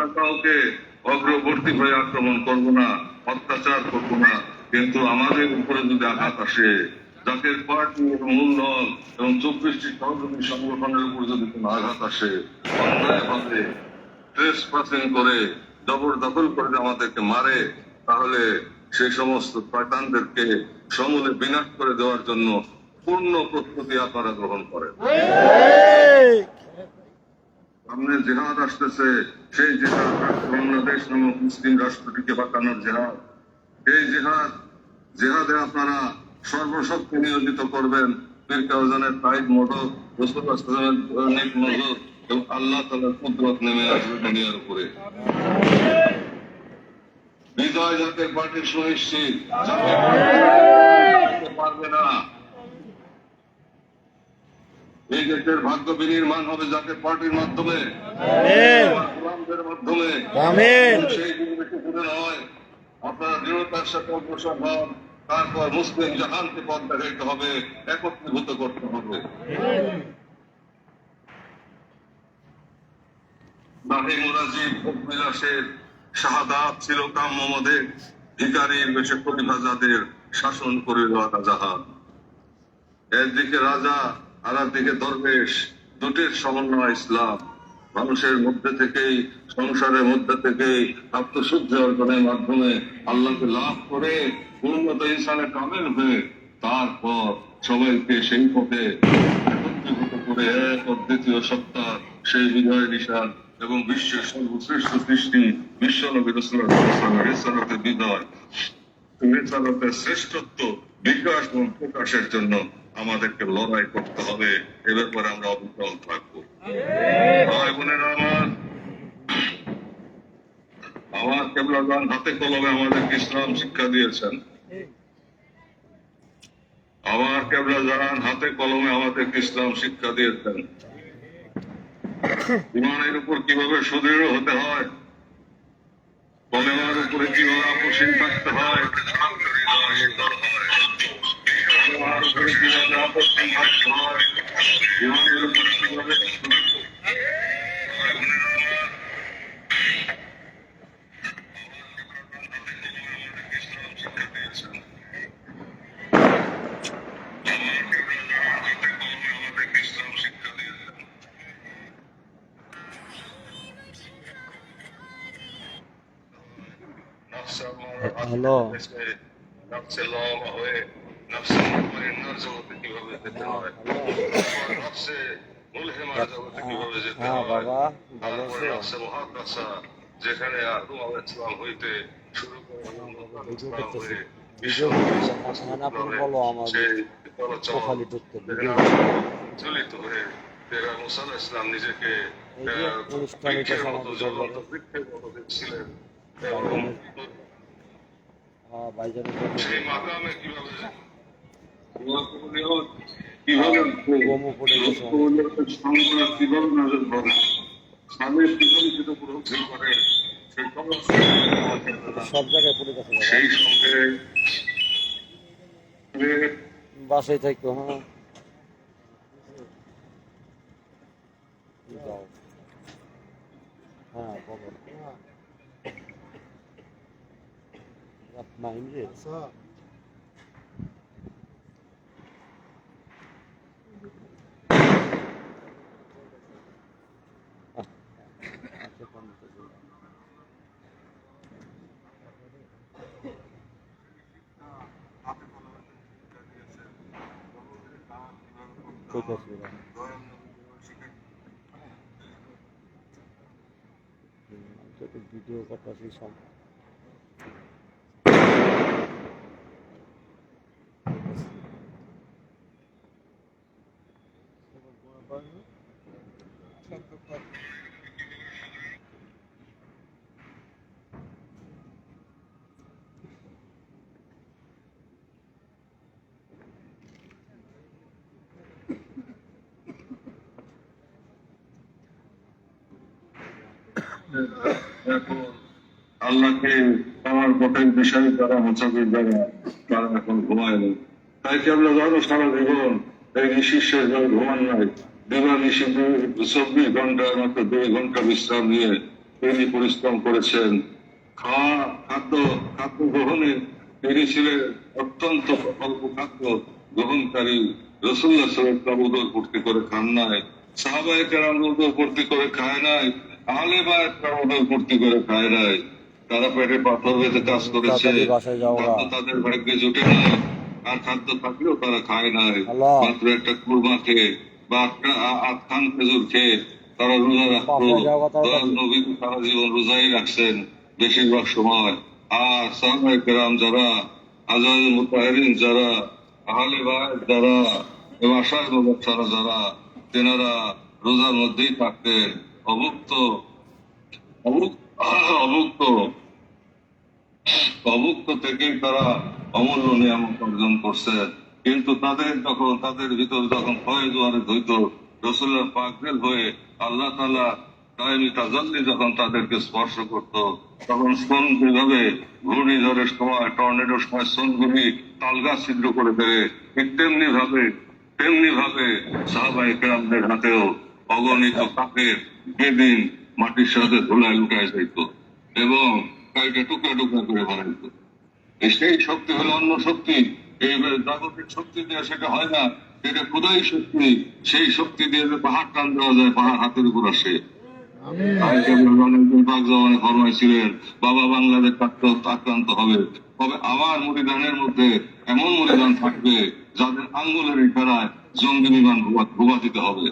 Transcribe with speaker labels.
Speaker 1: আমরা কাউকে অগ্রবর্তী হয়ে আক্রমণ করব না, অত্যাচার করব না, কিন্তু আমাদের উপরে যদি আঘাত আসে জাতীয় পার্টির মূল দল এবং চব্বিশটি সহযোগী সংগঠনের উপর যদি কোনো আঘাত আসে, অন্যায়ভাবে ট্রেস পাসিং করে, জবরদখল করে আমাদেরকে মারে, তাহলে সেই সমস্ত শয়তানদেরকে সমূলে বিনাশ করে দেওয়ার জন্য পূর্ণ প্রস্তুতি আপনারা গ্রহণ করেন। সামনে জেহাদ আসতেছে, সেই জেহাদ বাংলাদেশ নামক মুসলিম রাষ্ট্রটিকে বাঁচানোর জেহাদ। সেই জেহাদ, জেহাদে আপনারা সর্বশক্তি নিয়োজিত করবেন। নজর এবং আল্লাহ তালার কুদরত নেমে আসবে দুনিয়ার উপরে। বিজয় জাতীয় পার্টির সুনিশ্চিত পারবে না। এই দেশের ভাগ্য বিনির্মাণ হবে জাতীয় পার্টির মাধ্যমে মাধ্যমে। সেই নয়। আপনারা দৃঢ়তার সাথে অগ্রসর হন তারপর মুসলিম জাহানকে পথ দেখাইতে হবে একত্রীভূত করতে হবে। নাহি মুরাজিব বিলাসের শাহাদাত ছিল কাম্য মদের ভিকারীর বেশে প্রতিভা যাদের শাসন করে রাজা জাহান। একদিকে রাজা আর একদিকে দরবেশ, দুটির সমন্বয় ইসলাম। মানুষের মধ্যে থেকেই, সংসারের মধ্যে থেকেই আত্মশুদ্ধি অর্জনের মাধ্যমে আল্লাহকে লাভ করে উন্নত ইনসানে কামেল হয়ে তারপর সবাইকে সেই পথে একত্রীভূত করে এক অদ্বিতীয় সত্তা, সেই বিজয় নিশান এবং বিশ্বের সর্বশ্রেষ্ঠ সৃষ্টি, বিশ্ব নবী বিজয়। রিসালতের শ্রেষ্ঠত্ব বিকাশ এবং প্রকাশের জন্য আমাদেরকে লড়াই করতে হবে, এ ব্যাপারে আমরা অবিচল থাকব। ভাই বোনেরা, আমার আমার কেবলাগান হাতে কলমে আমাদেরকে ইসলাম শিক্ষা দিয়েছেন। আমার কেবলা জাহান হাতে কলমে আমাদেরকে ইসলাম শিক্ষা দিয়েছেন। ইমানের উপর কীভাবে সুদৃঢ় হতে হয়, কলেমার উপরে কীভাবে আপোষহীন থাকতে হয় কলেমার উপরে কীভাবে আপোষহীন থাকতে ইমানের উপরে কীভাবে
Speaker 2: হ্যালো।
Speaker 1: নফসে লওয়া নফসে মুতমাইন্নার জগতে কীভাবে যেতে হয় নফসে মুলহিমার জগতে কীভাবে যেতে
Speaker 2: হ্যাঁ
Speaker 1: তারপরে নফসে মুহাদ্দাসা যেখানে আদম আলাইহিস সালাম হইতে শুরু করে
Speaker 2: ভিডিও
Speaker 1: ইসলাম হয়ে হয়ে মুসা নিজেকে এবং সেই মাকামে কীভাবে
Speaker 2: সব জায়গায় পড়ে গেছে
Speaker 1: সেই সঙ্গে
Speaker 2: বাসায় থাকতো হ্যাঁ। হ্যাঁ বলো। মাইন্ড ঠিক আছে ভিডিও হুম, আমি তো একটু ভিডিও
Speaker 1: আল্লাহকে পাওয়ার পথের বিষয়ে যারা মোসাফির যারা, তারা এখন ঘুমায় না তাই কি আমরা জানো সারা জীবন এই নিশিষ্যের যারা ঘুমান নাই? দিবা চব্বিশ ঘণ্টার মাত্র দুই ঘণ্টা বিশ্রাম নিয়ে তিনি পরিশ্রম করেছেন। খাওয়া, খাদ্য খাদ্য গ্রহণে তিনি ছিলেন অত্যন্ত অল্প খাদ্য গ্রহণকারী। রসুল্লাহ সাল্লাম উদর পূর্তি করে খান নাই। সাহাবায় কেরাম উদর করে খায় নাই। আহলে বায় উদর পূর্তি করে খায় নাই তারা পেটে পাথর বেঁধে কাজ করেছে। তাদের ভাগ্যে জুটে নাই আর খাদ্য থাকলেও তারা খায় নাই মাত্র একটা কুরমা খেয়ে বা একটা আ- আধ খান খেজুর খেয়ে তারা রোজা রাখতো। নবী সারা জীবন রোজাই রাখছেন বেশিরভাগ সময়। আর সাহাবাই কেরাম যারা আজাদ মুতাহিরিন যারা আহলে বায় যারা এবং আশায় ছাড়া যারা তেনারা রোজার মধ্যেই থাকতেন। অভুক্ত অভুক্ত অভুক্ত তারা অমূল্য নিয়ামক অর্জন করছে। কিন্তু তাদের যখন, তাদের ভিতর যখন হইত রসুল্লাহ হয়ে আল্লাহ তালা যখন তাদেরকে স্পর্শ করত, তখন সোন যেভাবে ঘূর্ণিঝড়ের সময়, টর্নেডোর সময় সোনগুলি তালগা করে ফেলে ঠিক তেমনি ভাবে তেমনি ভাবে কেরামদের হাতেও অগণিত কাকের বেদিন মাটির সাথে ধুলায় লুটায় যাইত এবং কাইটা টুকরা টুকরা করে বানাইত। সেই শক্তি হলো অন্য শক্তি। এই জাগতিক শক্তি দিয়ে সেটা হয় না এটা খুদাই শক্তি। সেই শক্তি দিয়ে যে পাহাড় টান দেওয়া যায় পাহাড় হাতের উপর আসে। ফরমাইছিলেন বাবা বাংলাদেশ আক্রান্ত হবে। তবে আমার মুড়িদানের মধ্যে এমন মুড়িদান থাকবে যাদের আঙ্গুলের ইশারায় জঙ্গি বিমান ভুবা হবে।